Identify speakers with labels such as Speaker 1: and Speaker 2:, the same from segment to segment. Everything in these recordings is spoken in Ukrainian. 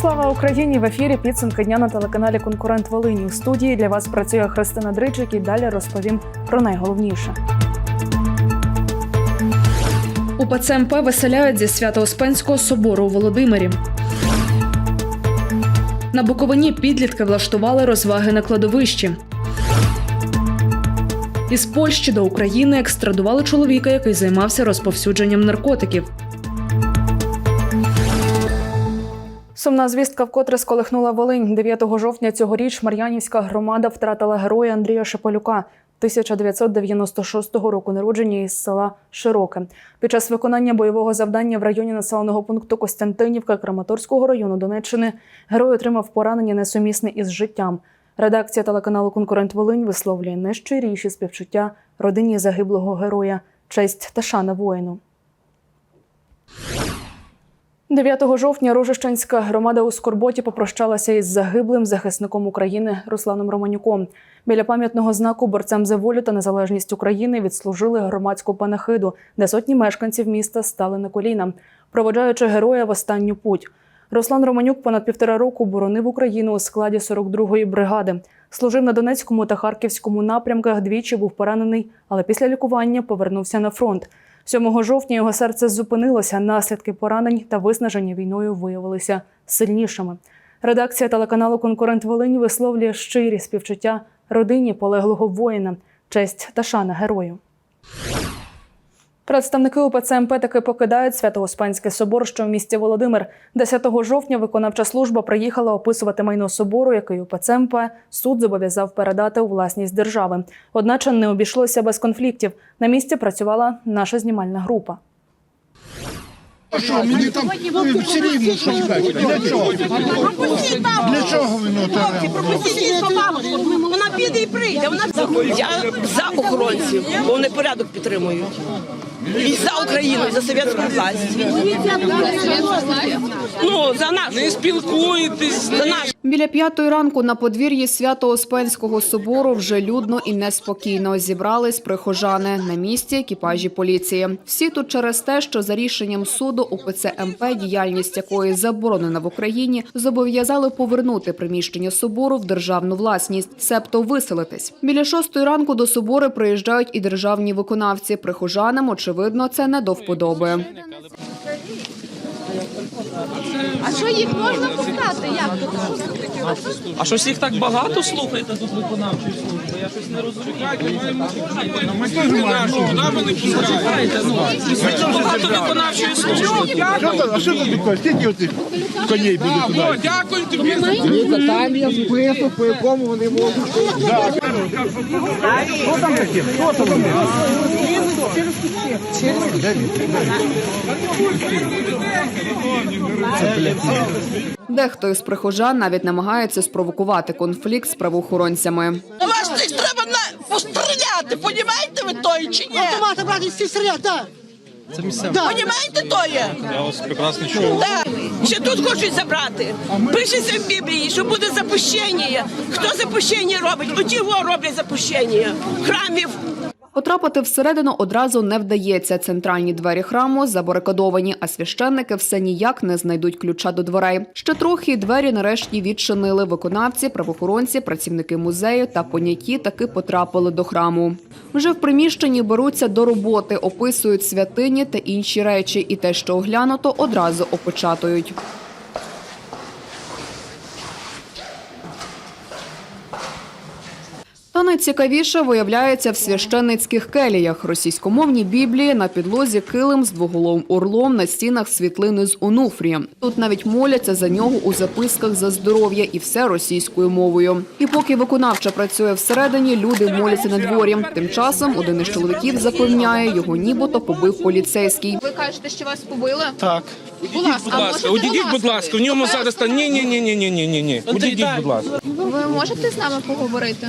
Speaker 1: Слава Україні! В ефірі підсумки дня на телеканалі Конкурент Волині. У студії для вас працює Христина Дричик і далі розповім про найголовніше. УПЦ МП виселяють зі Свято-Успенського собору у Володимирі. На Буковині підлітки влаштували розваги на кладовищі. Із Польщі до України екстрадували чоловіка, який займався розповсюдженням наркотиків. Сумна звістка вкотре сколихнула Волинь. 9 жовтня цьогоріч Мар'янівська громада втратила героя Андрія Шеполюка. 1996 року народження із села Широке. Під час виконання бойового завдання в районі населеного пункту Костянтинівка Краматорського району Донеччини герой отримав поранення несумісне із життям. Редакція телеканалу Конкурент Волинь висловлює найщиріші співчуття родині загиблого героя, честь та шана воїну. 9 жовтня Рожищенська громада у Скорботі попрощалася із загиблим захисником України Русланом Романюком. Біля пам'ятного знаку борцям за волю та незалежність України відслужили громадську панахиду, де сотні мешканців міста стали на коліна, проводжаючи героя в останню путь. Руслан Романюк понад півтора року боронив Україну у складі 42-ї бригади. Служив на Донецькому та Харківському напрямках. Двічі був поранений, але після лікування повернувся на фронт. 7 жовтня його серце зупинилося. Наслідки поранень та виснаження війною виявилися сильнішими. Редакція телеканалу Конкурент Волинь висловлює щирі співчуття родині полеглого воїна, честь та шана герою. Представники УПЦ МП таки покидають Свято-Успенський собор, що в місті Володимир. 10 жовтня виконавча служба приїхала описувати майно собору, який УПЦ МП суд зобов'язав передати у власність держави. Одначе не обійшлося без конфліктів. На місці працювала наша знімальна група.
Speaker 2: А що, мені там ну, все рівно що сказати. Для чого? Для чого воно там?
Speaker 3: пропустіть бабушку. Вона піде і прийде. Вона я за охоронців, бо вони порядок підтримують. І за Україну, і за совєтську власть. Ну, за нашу.
Speaker 4: Не спілкуєтесь,
Speaker 3: За нашу.
Speaker 5: Біля п'ятої ранку на подвір'ї Свято-Успенського собору вже людно і неспокійно зібрались прихожани на місці екіпажі поліції. Всі тут через те, що за рішенням суду УПЦ МП, діяльність якої заборонена в Україні, зобов'язали повернути приміщення собору в державну власність, себто виселитись. Біля шостої ранку до собору приїжджають і державні виконавці. Прихожанам, очевидно, це не до вподоби.
Speaker 6: А що їх можна пускати? Як то так?
Speaker 4: а щось їх так багато слухаєте тут виконавчої служби? Я щось не розумію. Ми теж маємо. Куди ви не пускаєте? Ну, багато виконавчої служби.
Speaker 2: Там? А що там таке? Скільки оцих коней буде туди?
Speaker 4: О, дякую тобі.
Speaker 7: Там є список, по якому вони можуть.
Speaker 5: Дехто із прихожан навіть намагається спровокувати конфлікт з правоохоронцями.
Speaker 3: На вас цих треба на постріляти, понімаєте ви той чи ні? Автомати брати всі стріляти, так. Це місцево. Понімаєте то є? Я вас прекрасно чую. Так. Ще тут хочуть забрати. Пишеться в Біблії, що буде запущення. Хто запущення робить? Оті во роблять запущення. Храмів.
Speaker 5: Потрапити всередину одразу не вдається. Центральні двері храму забарикадовані, а священники все ніяк не знайдуть ключа до дверей. Ще трохи двері нарешті відчинили. Виконавці, правоохоронці, працівники музею та поняті таки потрапили до храму. Вже в приміщенні беруться до роботи, описують святині та інші речі, і те, що оглянуто, одразу опечатують. Та найцікавіше виявляється в священницьких келіях. Російськомовні біблії на підлозі килим з двоголовим орлом на стінах світлини з онуфрієм. Тут навіть моляться за нього у записках за здоров'я і все російською мовою. І поки виконавча працює всередині, люди моляться на дворі. Тим часом один із чоловіків запевняє, його нібито побив поліцейський.
Speaker 6: Ви кажете, що вас побили?
Speaker 4: Так.
Speaker 6: Будь ласка,
Speaker 4: Будь ласка, одійдіть, будь ласка. В ньому зараз та ні, ні, ні, ні, ні, ні, ні, ні. Одійдіть, будь ласка.
Speaker 6: Ви можете з нами поговорити?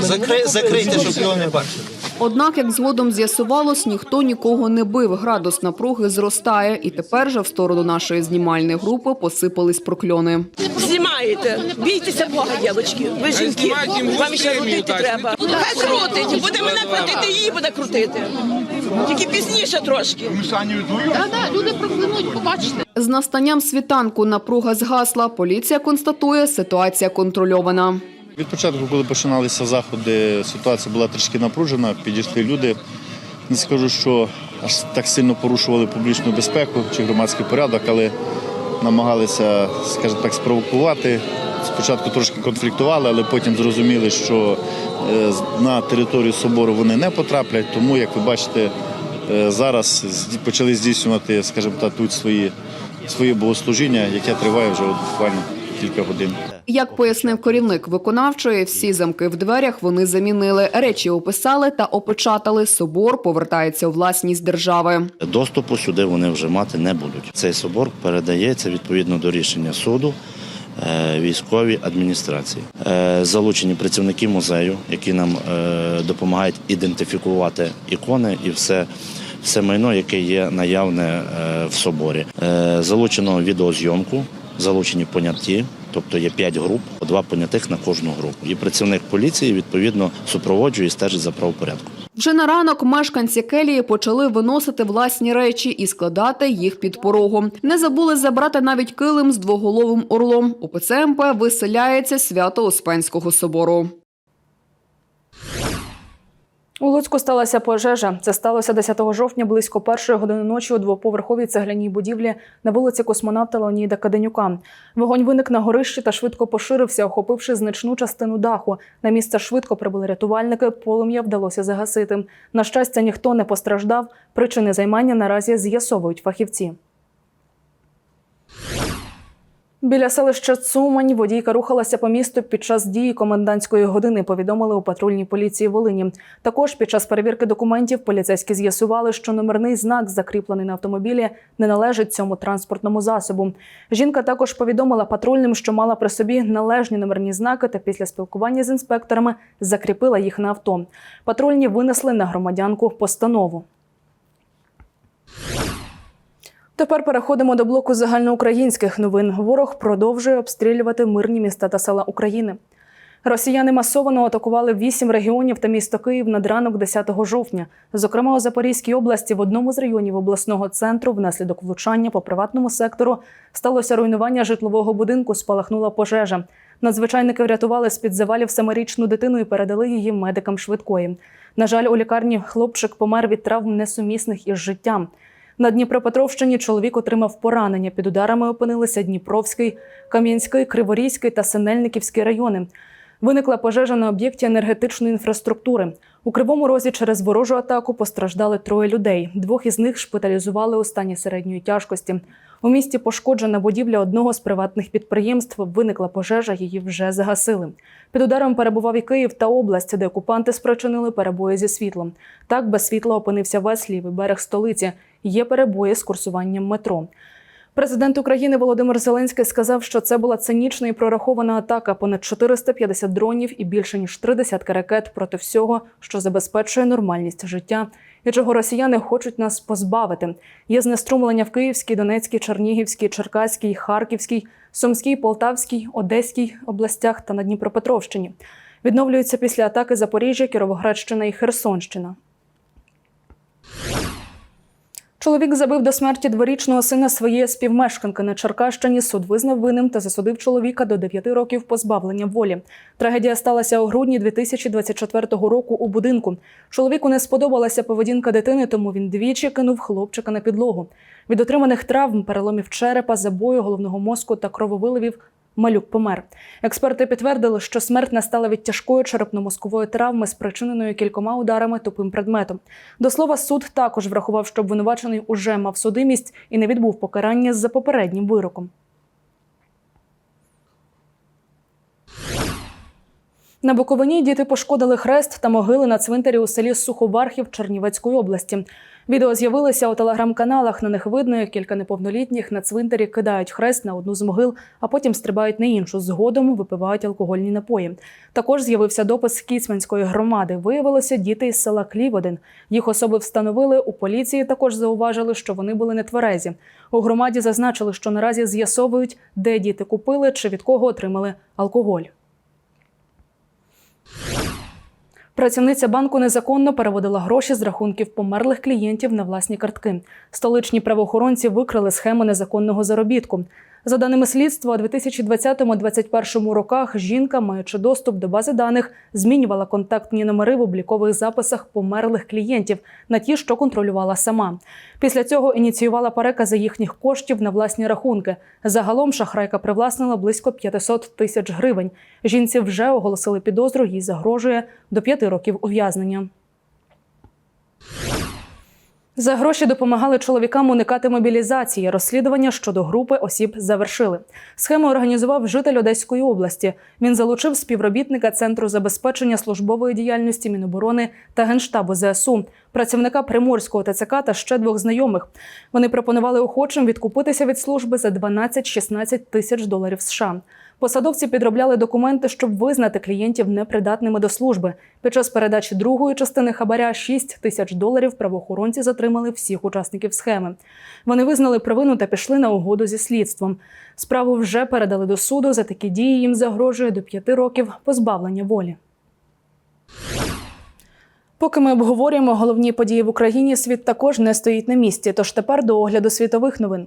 Speaker 8: Закри, закрийте, щоб його не бачили.
Speaker 5: Однак, як згодом з'ясувалось, ніхто нікого не бив. Градус напруги зростає, і тепер же в сторону нашої знімальної групи посипались прокльони.
Speaker 3: Знімаєте. Бійтеся Бога, дівчатки. Ви жінки. Вам ще крутити треба. Хай крутить. Буде мене крутити, її буде крутити. Тільки пізніше трошки.
Speaker 6: Так, так, люди проклянуть, побачите.
Speaker 5: З настанням світанку напруга згасла. Поліція констатує, ситуація контрольована.
Speaker 8: Від початку, коли починалися заходи, ситуація була трішки напружена. Підійшли люди. Не скажу, що аж так сильно порушували публічну безпеку чи громадський порядок, але намагалися, скажімо так, спровокувати. Спочатку трошки конфліктували, але потім зрозуміли, що е, на територію собору вони не потраплять. Тому, як ви бачите, е, зараз почали здійснювати, скажімо так, тут свої, своє богослужіння, яке триває вже буквально кілька годин.
Speaker 5: Як пояснив керівник виконавчої, всі замки в дверях вони замінили. Речі описали та опечатали. Собор повертається у власність держави.
Speaker 9: Доступу сюди вони вже мати не будуть. Цей собор передається відповідно до рішення суду е, військовій адміністрації. Е, Залучені працівники музею, які нам е, допомагають ідентифікувати ікони і все. Все майно, яке є наявне в соборі. Залучено відеозйомку, залучені понятті, тобто є п'ять груп, по два понятих на кожну групу. І працівник поліції відповідно супроводжує і стежить за правопорядком.
Speaker 5: Вже на ранок мешканці келії почали виносити власні речі і складати їх під порогом. Не забули забрати навіть килим з двоголовим орлом. УПЦ МП виселяється Свято-Успенського собору.
Speaker 1: У Луцьку сталася пожежа. Це сталося 10 жовтня близько першої години ночі у двоповерховій цегляній будівлі на вулиці космонавта Леоніда Каденюка. Вогонь виник на горищі та швидко поширився, охопивши значну частину даху. На місце швидко прибули рятувальники. Полум'я вдалося загасити. На щастя, ніхто не постраждав. Причини займання наразі з'ясовують фахівці. Біля селища Цумань водійка рухалася по місту під час дії комендантської години. Повідомили у патрульній поліції Волині. Також під час перевірки документів поліцейські з'ясували, що номерний знак, закріплений на автомобілі, не належить цьому транспортному засобу. Жінка також повідомила патрульним, що мала при собі належні номерні знаки, та після спілкування з інспекторами закріпила їх на авто. Патрульні винесли на громадянку постанову. Тепер переходимо до блоку загальноукраїнських новин. Ворог продовжує обстрілювати мирні міста та села України. Росіяни масово атакували вісім регіонів та місто Київ над ранок 10 жовтня. Зокрема, у Запорізькій області в одному з районів обласного центру внаслідок влучання по приватному сектору сталося руйнування житлового будинку, спалахнула пожежа. Надзвичайники врятували з-під завалів семирічну дитину і передали її медикам швидкої. На жаль, у лікарні хлопчик помер від травм несумісних із життям. На Дніпропетровщині чоловік отримав поранення. Під ударами опинилися Дніпровський, Кам'янський, Криворізький та Синельниківський райони. Виникла пожежа на об'єкті енергетичної інфраструктури. У Кривому Розі через ворожу атаку постраждали троє людей. Двох із них шпиталізували у стані середньої тяжкості. У місті пошкоджена будівля одного з приватних підприємств. Виникла пожежа, її вже загасили. Під ударом перебував і Київ та область, де окупанти спричинили перебої зі світлом. Так без світла опинився весь лівий берег столиці. Є перебої з курсуванням метро. Президент України Володимир Зеленський сказав, що це була цинічна і прорахована атака. Понад 450 дронів і більше ніж три десятки ракет проти всього, що забезпечує нормальність життя, і чого росіяни хочуть нас позбавити. Є знеструмлення в Київській, Донецькій, Чернігівській, Черкаській, Харківській, Сумській, Полтавській, Одеській областях та на Дніпропетровщині. Відновлюються після атаки Запоріжжя, Кіровоградщина і Херсонщина. Чоловік забив до смерті дворічного сина своєї співмешканки на Черкащині. Суд визнав винним та засудив чоловіка до 9 років позбавлення волі. Трагедія сталася у грудні 2024 року у будинку. Чоловіку не сподобалася поведінка дитини, тому він двічі кинув хлопчика на підлогу. Від отриманих травм, переломів черепа, забою головного мозку та крововиливів Малюк помер. Експерти підтвердили, що смерть настала від тяжкої черепно-мозкової травми, спричиненої кількома ударами тупим предметом. До слова, суд також врахував, що обвинувачений уже мав судимість і не відбув покарання за попереднім вироком. На Буковині діти пошкодили хрест та могили на цвинтарі у селі Сухобархів Чернівецької області. Відео з'явилися у телеграм-каналах. На них видно, як кілька неповнолітніх на цвинтарі кидають хрест на одну з могил, а потім стрибають на іншу. Згодом випивають алкогольні напої. Також з'явився допис Кіцманської громади. Виявилося діти із села Кліводин. Їх особи встановили. У поліції також зауважили, що вони були нетверезі. У громаді зазначили, що наразі з'ясовують, де діти купили чи від кого отримали алкоголь. Працівниця банку незаконно переводила гроші з рахунків померлих клієнтів на власні картки. Столичні правоохоронці викрили схему незаконного заробітку. За даними слідства, у 2020-2021 роках жінка, маючи доступ до бази даних, змінювала контактні номери в облікових записах померлих клієнтів на ті, що контролювала сама. Після цього ініціювала перекази їхніх коштів на власні рахунки. Загалом шахрайка привласнила близько 500 тисяч гривень. Жінці вже оголосили підозру, їй загрожує до п'яти років ув'язнення. За гроші допомагали чоловікам уникати мобілізації. Розслідування щодо групи осіб завершили. Схему організував житель Одеської області. Він залучив співробітника Центру забезпечення службової діяльності Міноборони та Генштабу ЗСУ, працівника Приморського ТЦК та ще двох знайомих. Вони пропонували охочим відкупитися від служби за 12-16 тисяч доларів США. Посадовці підробляли документи, щоб визнати клієнтів непридатними до служби. Під час передачі другої частини хабаря 6 тисяч доларів правоохоронці затримали всіх учасників схеми. Вони визнали провину та пішли на угоду зі слідством. Справу вже передали до суду. За такі дії їм загрожує до п'яти років позбавлення волі. Поки ми обговорюємо головні події в Україні, світ також не стоїть на місці. Тож тепер до огляду світових новин.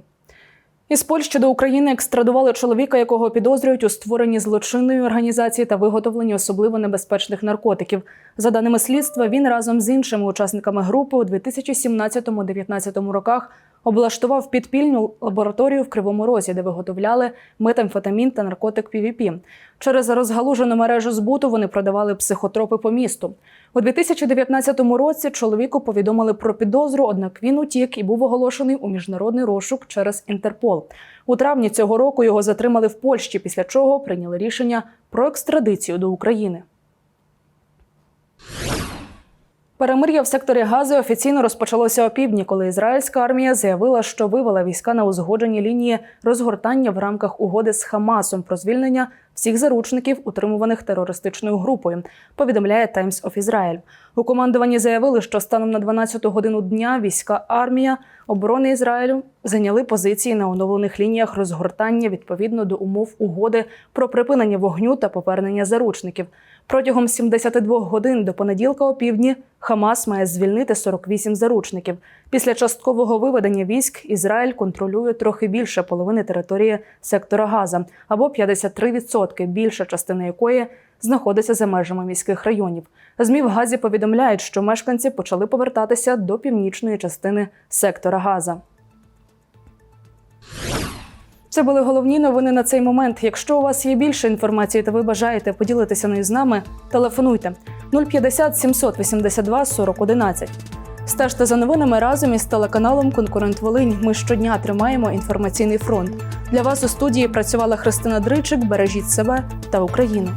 Speaker 1: Із Польщі до України екстрадували чоловіка, якого підозрюють у створенні злочинної організації та виготовленні особливо небезпечних наркотиків. За даними слідства, він разом з іншими учасниками групи у 2017-2019 роках облаштував підпільну лабораторію в Кривому Розі, де виготовляли метамфетамін та наркотик PVP. Через розгалужену мережу збуту вони продавали психотропи по місту. У 2019 році чоловіку повідомили про підозру, однак він утік і був оголошений у міжнародний розшук через Інтерпол. У травні цього року його затримали в Польщі, після чого прийняли рішення про екстрадицію до України. Перемир'я в секторі Гази офіційно розпочалося опівдні, коли ізраїльська армія заявила, що вивела війська на узгоджені лінії розгортання в рамках угоди з Хамасом про звільнення всіх заручників, утримуваних терористичною групою. Повідомляє Times of Israel. У командуванні заявили, що станом на 12-ту годину дня війська армія оборони Ізраїлю зайняли позиції на оновлених лініях розгортання відповідно до умов угоди про припинення вогню та повернення заручників. Протягом 72 годин до понеділка опівдні Хамас має звільнити 48 заручників. Після часткового виведення військ Ізраїль контролює трохи більше половини території сектора Газа або 53%, більша частина якої знаходиться за межами міських районів. ЗМІ в Газі повідомляють, що мешканці почали повертатися до північної частини сектора Газа. Це були головні новини на цей момент. Якщо у вас є більше інформації та ви бажаєте поділитися нею з нами, телефонуйте 050 782 40 11. Стежте за новинами разом із телеканалом Конкурент Волинь. Ми щодня тримаємо інформаційний фронт. Для вас у студії працювала Христина Дричик. Бережіть себе та Україну.